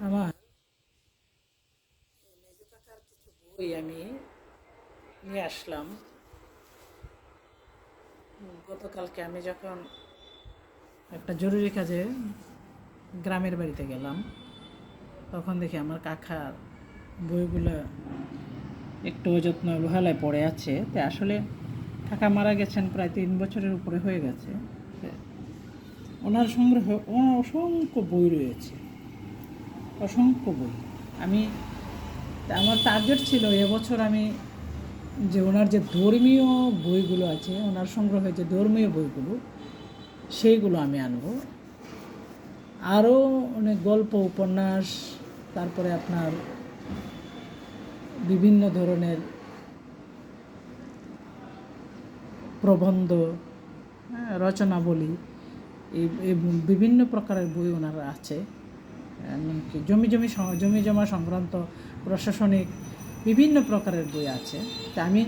আমার। কিছু বই আমি নিয়ে আসলাম। গতকালকে আমি যখন একটা জরুরি কাজে গ্রামের বাড়িতে গেলাম, তখন দেখি আমার কাকার বইগুলো একটু অযত্ন অবহেলায় পড়ে আছে। তো আসলে কাকা মারা গেছেন প্রায় তিন বছরের উপরে হয়ে গেছে। ওনার সংগ্রহ অসংখ্য বই রয়েছে। অসংখ্য বই। আমি আমার টার্গেট ছিল এবছর আমি যে ওনার যে ধর্মীয় বইগুলো আছে ওনার সংগ্রহে যে ধর্মীয় বইগুলো সেইগুলো আমি আনব। আরও অনেক গল্প উপন্যাস তারপরে আপনার বিভিন্ন ধরনের প্রবন্ধ হ্যাঁ, রচনাবলী এই বিভিন্ন প্রকারের বই ওনার আছে। জমি জমি জমি জমা সংক্রান্ত প্রশাসনিক বিভিন্ন প্রকারের বই আছে। তা আমি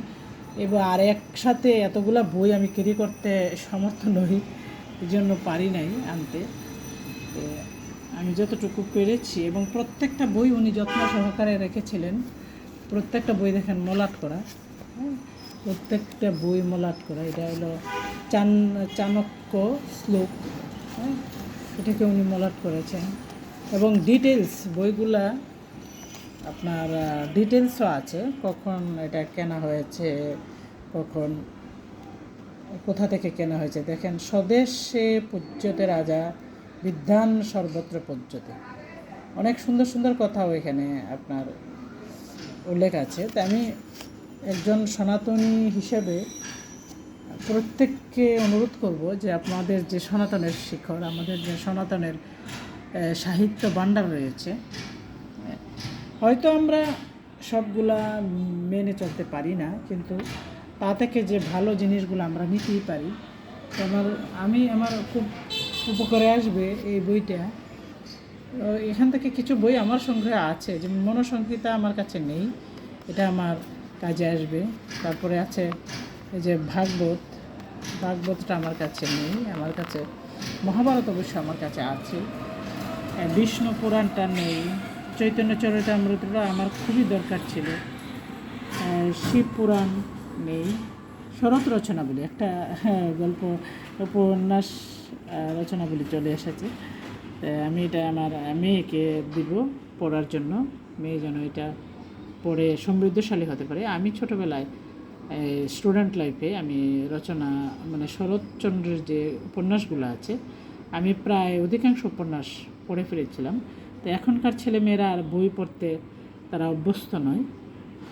এবার আর একসাথে এতগুলো বই আমি ক্যারি করতে সমর্থ নই এই জন্য পারি নাই আনতে। আমি যতটুকু পেরেছি এবং প্রত্যেকটা বই উনি যত্ন সহকারে রেখেছিলেন। প্রত্যেকটা বই দেখেন মলাট করা। হ্যাঁ, প্রত্যেকটা বই মলাট করা। এটা হলো চান চাণক্য শ্লোক। হ্যাঁ এটাকে উনি মলাট করেছেন। এবং ডিটেলস বইগুলা আপনার ডিটেলসও আছে। কখন এটা কেনা হয়েছে, কখন, কোথা থেকে কেনা হয়েছে। দেখেন, স্বদেশে পূজ্যতে রাজা বিধান সর্বত্র পূজ্যতে। অনেক সুন্দর সুন্দর কথাও এখানে আপনার উল্লেখ আছে। তা আমি একজন সনাতনী হিসেবে প্রত্যেককে অনুরোধ করব যে আপনাদের যে সনাতনের শিখর, আমাদের যে সনাতনের সাহিত্য ভাণ্ডার রয়েছে। হয়তো আমরা সবগুলা মেনে চলতে পারি না, কিন্তু তা থেকে যে ভালো জিনিসগুলো আমরা নিতেই পারি, আমার, আমি আমার খুব উপকারে আসবে এই বইটা। এখান থেকে কিছু বই আমার সংগ্রহে আছে, যেমন মনোসংহিতা আমার কাছে নেই, এটা আমার কাজে আসবে। তারপরে আছে এই যে ভাগবত, ভাগবতটা আমার কাছে নেই, আমার কাছে, মহাভারত অবশ্য আমার কাছে আছে। বিষ্ণু পুরাণটা নেই। চৈতন্য চরিতামৃতটা আমার খুবই দরকার ছিল। শিব পুরাণ নেই। শরৎ রচনাবলী একটা হ্যাঁ, গল্প উপন্যাস আহ, রচনাবলী চলে এসেছে। আমি এটা আমার মেয়েকে দিব পড়ার জন্য। মেয়ে যেন এটা পড়ে সমৃদ্ধশালী হতে পারে। আমি ছোটোবেলায় স্টুডেন্ট লাইফে আমি রচনা মানে শরৎচন্দ্রের যে উপন্যাসগুলো আছে আমি প্রায় অধিকাংশ উপন্যাস পড়ে ফিরেছিলাম। তো এখনকার ছেলেমেয়েরা আর বই পড়তে তারা অভ্যস্ত নয়।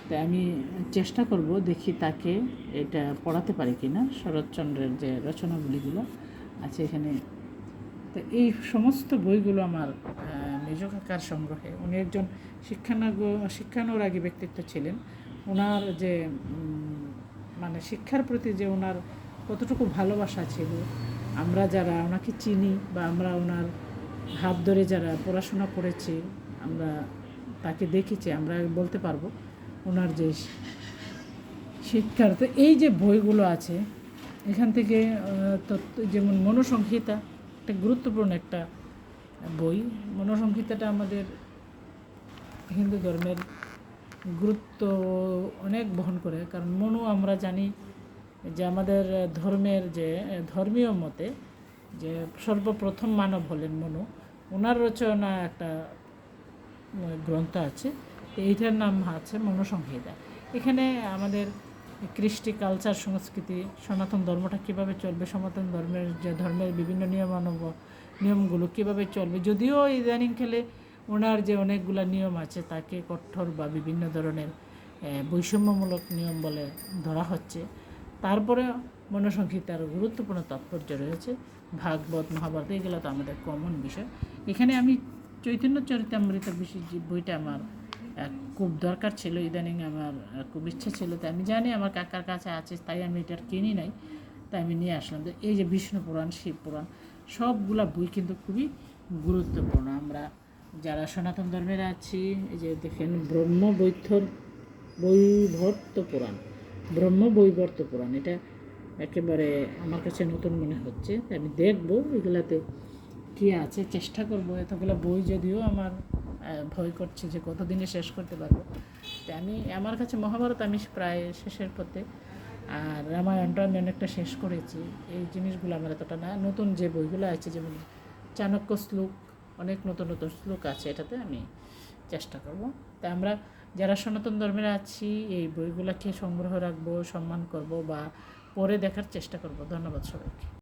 তাই আমি চেষ্টা করব দেখি তাকে এটা পড়াতে পারি কি না শরৎচন্দ্রের যে রচনাগুলিগুলো আছে এখানে। তো এই সমস্ত বইগুলো আমার আহ, মেজ কাকার সংগ্রহে। উনি একজন শিক্ষানগ শিক্ষানুরাগী ব্যক্তিত্ব ছিলেন। ওনার যে মানে শিক্ষার প্রতি যে ওনার কতটুকু ভালোবাসা ছিল আমরা যারা ওনাকে চিনি বা আমরা ওনার হাত ধরে যারা পড়াশোনা করেছে, আমরা তাকে দেখেছি, আমরা বলতে পারব ওনার যে শিক্ষার তো এই যে বইগুলো আছে, এখান থেকে যেমন মনোসংহিতা, একটা গুরুত্বপূর্ণ একটা বই। মনোসংহিতাটা আমাদের হিন্দু ধর্মের গুরুত্ব অনেক বহন করে, কারণ মনু আমরা জানি যে আমাদের ধর্মের যে, ধর্মীয় মতে যে সর্বপ্রথম মানব হলেন মনু। ওনার রচনা একটা গ্রন্থ আছে তো এইটার নাম আছে মনোসংহিতা। এখানে আমাদের কৃষ্টি কালচার, সংস্কৃতি, সনাতন ধর্মটা কীভাবে চলবে, সনাতন ধর্মের যে ধর্মের বিভিন্ন নিয়মানুব নিয়মগুলো কীভাবে চলবে, যদিও ইদানিং খেলে ওনার যে অনেকগুলো নিয়ম আছে, তাকে কঠোর বা বিভিন্ন ধরনের বৈষম্যমূলক নিয়ম বলে ধরা হচ্ছে। তারপরে মনোসংহিতার গুরুত্বপূর্ণ তাৎপর্য রয়েছে। ভাগবত মহাভারত, এগুলো তো আমাদের কমন বিষয়। এখানে আমি চৈতন্য চরিতামৃত যে বইটা আমার খুব দরকার ছিল, ইদানিং আমার খুব ইচ্ছা ছিল। তাই আমি জানি আমার কাকার কাছে আছে, তাই আমি এটার কিনি নাই। তাই আমি নিয়ে আসলাম। তো এই যে বিষ্ণু পুরাণ, শিব পুরাণ, সবগুলা বই কিন্তু খুবই গুরুত্বপূর্ণ। আমরা যারা সনাতন ধর্মের আছি, এই যে দেখেন ব্রহ্ম বৈথর বৈভর্ত পুরাণ ব্রহ্ম বৈবর্ত পুরাণ। এটা একেবারে আমার কাছে নতুন মনে হচ্ছে। আমি দেখব এগুলাতে কী আছে, চেষ্টা করব। এতগুলো বই যদিও আমার ভয় করছে যে কতদিনে শেষ করতে পারব। তো আমি, আমার কাছে মহাভারত আমি প্রায় শেষের পথে। আর রামায়ণটা আমি অনেকটা শেষ করেছি। এই জিনিসগুলো আমার এতটা না। নতুন যে বইগুলো আছে, যেমন চাণক্য শ্লোক, অনেক নতুন নতুন শ্লোক আছে এটাতে আমি চেষ্টা করব। তা আমরা যারা সনাতন ধর্মের আছি, এই বইগুলোকে সংগ্রহ রাখব, সম্মান করব বা পরে দেখার চেষ্টা করব। ধন্যবাদ সবাইকে।